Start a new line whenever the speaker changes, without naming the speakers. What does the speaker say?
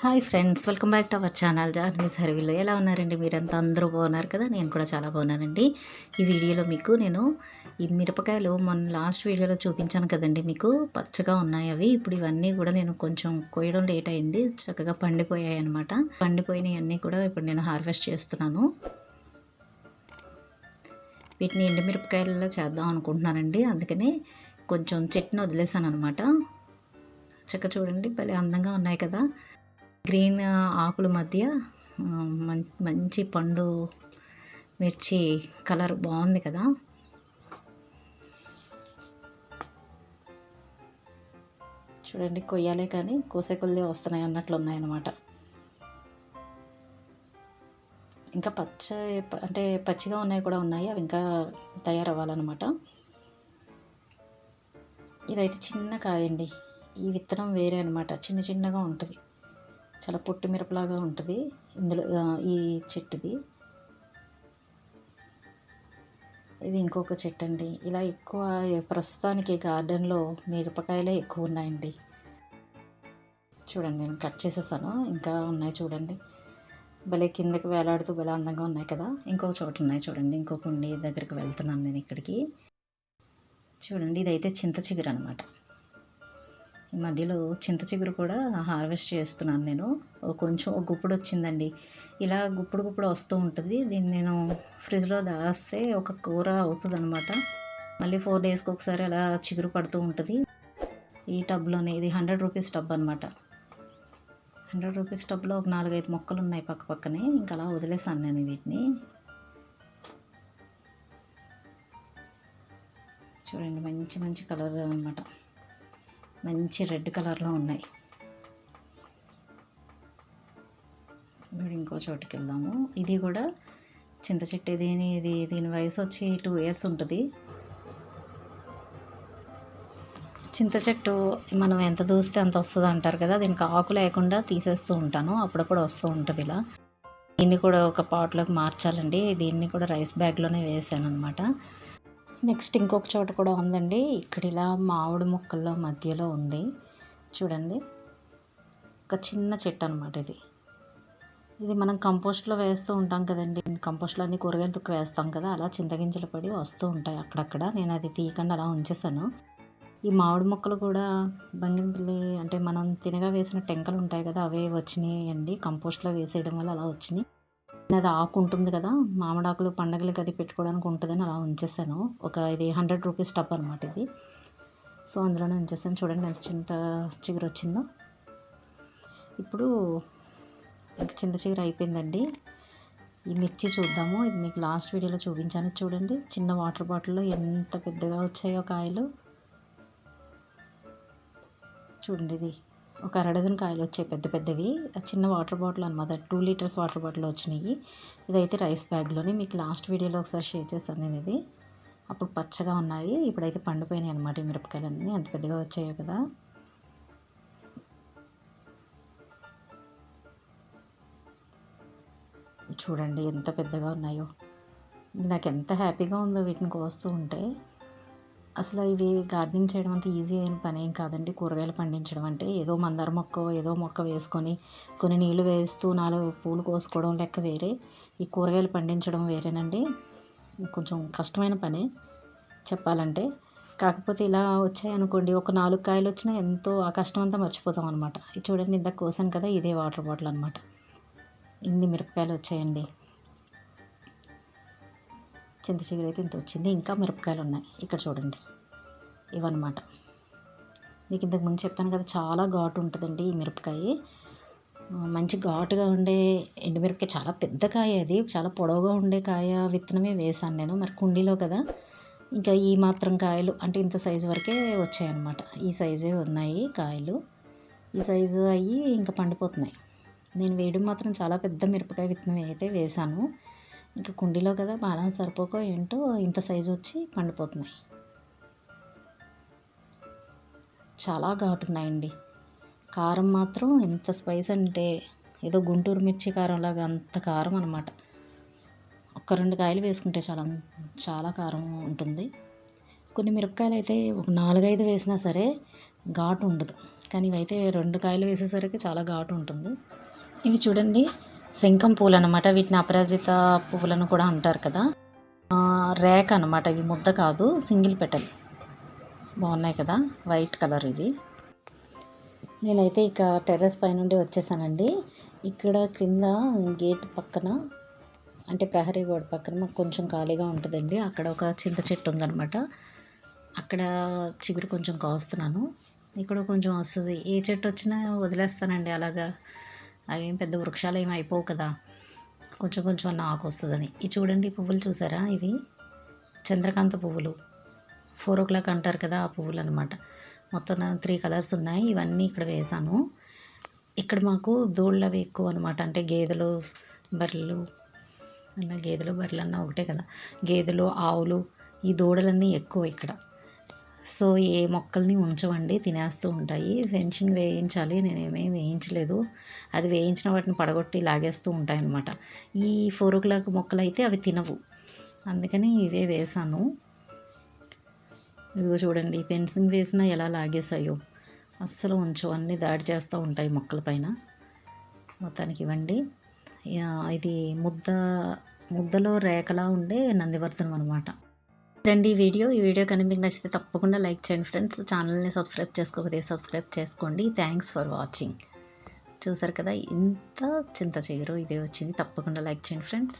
Hi friends welcome back to our channel. Jahnavi సర్వీలో ఎలా ఉన్నారండి? మీరంతా అందరూ బాగున్నారు కదా? నేను కూడా చాలా బాగున్నానండి. ఈ వీడియోలో మీకు నేను ఈ మిరపకాయలు మొన్న లాస్ట్ వీడియోలో చూపించాను కదండి మీకు. పచ్చగా ఉన్నాయి అవి. ఇప్పుడు ఇవన్నీ కూడా నేను కొంచెం కొయ్యడం లేట్ అయింది. చక్కగా పండిపోయాయి అనమాట పండిపోయినవి అన్నీ కూడా ఇప్పుడు నేను హార్వెస్ట్ చేస్తున్నాను. వీటిని ఎండుమిరపకాయలలో చేద్దాం అనుకుంటున్నానండి. అందుకని కొంచెం చెట్టును వదిలేసాను అనమాట చక్క చూడండి భలే అందంగా ఉన్నాయి కదా? గ్రీన్ ఆకుల మధ్య మంచి పండు మిర్చి కలర్ బాగుంది కదా. చూడండి కొయ్యాలే కానీ కోసే కొద్ది వస్తున్నాయి అన్నట్లు ఉన్నాయన్నమాట. ఇంకా పచ్చ అంటే పచ్చిగా ఉన్నాయి కూడా ఉన్నాయి అవి ఇంకా తయారవ్వాలన్నమాట. ఇదైతే చిన్న కాయండి. ఈ విత్తనం వేరే అనమాట చిన్న చిన్నగా ఉంటుంది. చాలా పొట్టి మిరపలాగా ఉంటుంది. ఇందులో ఈ చెట్టుది. ఇవి ఇంకొక చెట్టు అండి ఇలా ఎక్కువ ప్రస్తుతానికి గార్డెన్లో మిరపకాయలే ఎక్కువ ఉన్నాయండి. చూడండి నేను కట్ చేసేసాను. ఇంకా ఉన్నాయి చూడండి. భలే కిందకి వేలాడుతూ భలే అందంగా ఉన్నాయి కదా. ఇంకొక చోట ఉన్నాయి చూడండి. ఇంకొక ఉండి దగ్గరికి వెళ్తున్నాను నేను ఇక్కడికి. చూడండి ఇదైతే చింత చిగురు అనమాట ఈ మధ్యలో చింత చిగురు కూడా హార్వెస్ట్ చేస్తున్నాను నేను. కొంచెం ఒక గుప్పుడు వచ్చిందండి. ఇలా గుప్పుడు గుప్పుడు వస్తూ ఉంటుంది. దీన్ని నేను ఫ్రిడ్జ్లో దాస్తే ఒక కూర అవుతుంది అనమాట మళ్ళీ ఫోర్ డేస్కి ఒకసారి అలా చిగురు పడుతూ ఉంటుంది. ఈ టబ్లోనే ఇది హండ్రెడ్ రూపీస్ టబ్ అనమాట హండ్రెడ్ రూపీస్ టబ్లో ఒక నాలుగైదు మొక్కలు ఉన్నాయి పక్క పక్కనే. ఇంకా అలా వదిలేసాను నేను వీటిని. చూడండి మంచి మంచి కలర్ అనమాట మంచి రెడ్ కలర్లో ఉన్నాయి. ఇప్పుడు ఇంకో చోటుకి వెళ్దాము. ఇది కూడా చింత చెట్టు దీని ఇది దీని వయసు వచ్చి టూ ఇయర్స్ ఉంటుంది. చింత చెట్టు మనం ఎంత దూస్తే అంత వస్తుంది అంటారు కదా దీనికి ఆకు లేకుండా తీసేస్తూ ఉంటాను. అప్పుడప్పుడు వస్తూ ఉంటుంది ఇలా. దీన్ని కూడా ఒక పాట్లోకి మార్చాలండి. దీన్ని కూడా రైస్ బ్యాగ్లోనే వేసాను అనమాట నెక్స్ట్ ఇంకొక చోట కూడా ఉందండి. ఇక్కడ ఇలా మామిడి మొక్కల్లో మధ్యలో ఉంది. చూడండి. ఒక చిన్న చెట్టు అనమాట ఇది. ఇది మనం కంపోస్ట్లో వేస్తూ ఉంటాం కదండి. కంపోస్ట్లో అన్ని కూరగాయలు తొక్కి వేస్తాం కదా. అలా చింతగింజలు పడి వస్తూ ఉంటాయి అక్కడక్కడ. నేను అది తీయకుండా అలా ఉంచేసాను ఈ మామిడి మొక్కలు కూడా బంగినపల్లి అంటే మనం తినగా వేసిన టెంకలు ఉంటాయి కదా అవే వచ్చినాయి అండి కంపోస్ట్లో వేసేయడం వల్ల అలా వచ్చినాయి. అది ఆకు ఉంటుంది కదా మామిడాకులు పండగలకి అది పెట్టుకోవడానికి ఉంటుందని అలా ఉంచేసాను. ఒక ఇది హండ్రెడ్ రూపీస్ టబ్ అనమాట ఇది. సో అందులోనే ఉంచేసాను. చూడండి ఎంత చింత చిగురు వచ్చిందో. ఇప్పుడు ఇంత చింత చిగురు అయిపోయిందండి. ఈ మిర్చి చూద్దాము. ఇది మీకు లాస్ట్ వీడియోలో చూపించాను చూడండి. చిన్న వాటర్ బాటిల్లో ఎంత పెద్దగా వచ్చాయో కాయలు. చూడండి ఇది. ఒక అర డజన్ కాయలు వచ్చాయి పెద్ద పెద్దవి. చిన్న వాటర్ బాటిల్ అనమాట టూ లీటర్స్ వాటర్ బాటిల్ వచ్చినాయి. ఇదైతే రైస్ బ్యాగ్లోని మీకు లాస్ట్ వీడియోలో ఒకసారి షేర్ చేశాను నేను ఇది. అప్పుడు పచ్చగా ఉన్నాయి. ఇప్పుడైతే పండిపోయినాయి అనమాట ఈ మిరపకాయలన్నీ. అంత పెద్దగా వచ్చాయో కదా. చూడండి ఎంత పెద్దగా ఉన్నాయో. నాకు ఎంత హ్యాపీగా ఉందో వీటిని కోస్తూ ఉంటే. అసలు ఇవి గార్డెనింగ్ చేయడం అంత ఈజీ అయిన పని ఏం కాదండి. కూరగాయలు పండించడం అంటే ఏదో మందార మొక్క ఏదో మొక్క వేసుకొని కొన్ని నీళ్ళు వేస్తూ నాలుగు పూలు కోసుకోవడం లెక్క వేరే. ఈ కూరగాయలు పండించడం వేరేనండి. కొంచెం కష్టమైన పని చెప్పాలంటే. కాకపోతే ఇలా వచ్చాయనుకోండి ఒక నాలుగు కాయలు వచ్చినా ఎంతో ఆ కష్టం అంతా మర్చిపోతాం అనమాట ఇది చూడండి ఇందాక కోసాను కదా ఇదే వాటర్ బాటిల్ అనమాట ఇన్ని మిరపకాయలు వచ్చాయండి. చింత చిగురు అయితే ఇంత వచ్చింది. ఇంకా మిరపకాయలు ఉన్నాయి. ఇక్కడ చూడండి. ఇవన్నమాట. మీకు ఇంతకు ముందు చెప్పాను కదా చాలా ఘాటు ఉంటుందండి ఈ మిరపకాయ. మంచి ఘాటుగా ఉండే ఎండుమిరపకాయ చాలా పెద్ద కాయ అది. చాలా పొడవుగా ఉండే కాయ విత్తనమే వేసాను నేను మరి కుండీలో కదా. ఇంకా ఈ మాత్రం కాయలు అంటే ఇంత సైజు వరకే వచ్చాయన్నమాట. ఈ సైజే ఉన్నాయి కాయలు. ఈ సైజు అయ్యి ఇంకా పండిపోతున్నాయి. నేను వేయడం మాత్రం చాలా పెద్ద మిరపకాయ విత్తనం అయితే వేశాను. ఇంకా కుండీలో కదా బాగా సరిపోక ఏంటో ఇంత సైజు వచ్చి పండిపోతున్నాయి. చాలా ఘాటు ఉన్నాయండి. కారం మాత్రం ఎంత స్పైస్ అంటే ఏదో గుంటూరు మిర్చి కారం లాగా అంత కారం అనమాట ఒక్క రెండు కాయలు వేసుకుంటే చాలా చాలా కారం ఉంటుంది. కొన్ని మిరపకాయలు అయితే ఒక నాలుగైదు వేసినా సరే ఘాటు ఉండదు. కానీ ఇవైతే రెండు కాయలు వేసేసరికి చాలా ఘాటు ఉంటుంది. ఇవి చూడండి. శంఖం పూలు అనమాట వీటిని అపరాజిత పువ్వులను కూడా అంటారు కదా. రేఖ అనమాట ఇవి ముద్ద కాదు సింగిల్ పెటల్ బాగున్నాయి కదా. వైట్ కలర్ ఇవి. నేనైతే ఇక టెర్రస్ పైనుండి వచ్చేసానండి. ఇక్కడ క్రింద గేట్ పక్కన అంటే ప్రహరీ గోడ పక్కన మాకు కొంచెం ఖాళీగా ఉంటుందండి. అక్కడ ఒక చింత చెట్టు ఉందనమాట అక్కడ చిగురు కొంచెం కాస్తున్నాను. ఇక్కడ కొంచెం వస్తుంది. ఏ చెట్టు వచ్చినా వదిలేస్తానండి అలాగా. అవేం పెద్ద వృక్షాలు ఏమి అయిపోవు కదా. కొంచెం కొంచెం అన్న ఆకు వస్తుందని ఈ చూడండి పువ్వులు చూసారా ఇవి? చంద్రకాంత పువ్వులు. ఫోర్ ఓ క్లాక్ అంటారు కదా ఆ పువ్వులు అనమాట మొత్తం త్రీ కలర్స్ ఉన్నాయి. ఇవన్నీ ఇక్కడ వేసాను ఇక్కడ మాకు దూళ్ళు అవి ఎక్కువ అనమాట అంటే గేదెలు బర్రెలు అన్న గేదెలు బర్రెలు అన్న ఒకటే కదా. గేదెలు ఆవులు ఈ దూడలన్నీ ఎక్కువ ఇక్కడ. సో ఏ మొక్కల్ని ఉంచవండి తినేస్తూ ఉంటాయి. ఫెన్సింగ్ వేయించాలి నేనేమీ వేయించలేదు. అది వేయించిన వాటిని పడగొట్టి లాగేస్తూ ఉంటాయి అన్నమాట ఈ ఫోర్ ఓ క్లాక్ మొక్కలు అయితే అవి తినవు. అందుకని ఇవే వేసాను ఇదిగో చూడండి ఫెన్సింగ్ వేసినా ఎలా లాగేసాయో అస్సలు ఉంచవు అన్నీ దాడి చేస్తూ ఉంటాయి మొక్కల పైన. మొత్తానికి ఇవ్వండి. ఇది ముద్ద ముద్దలో రేఖలా ఉండే నందివర్ధనం అనమాట ఇదండి ఈ వీడియో. ఈ వీడియో కనుక మీకు నచ్చితే తప్పకుండా లైక్ చేయండి ఫ్రెండ్స్. ఛానల్ని సబ్స్క్రైబ్ చేసుకోకపోతే సబ్స్క్రైబ్ చేసుకోండి. Thanks for watching. చూసారు కదా ఇంత చింత చిగురు ఇదే వచ్చింది. తప్పకుండా లైక్ చేయండి ఫ్రెండ్స్.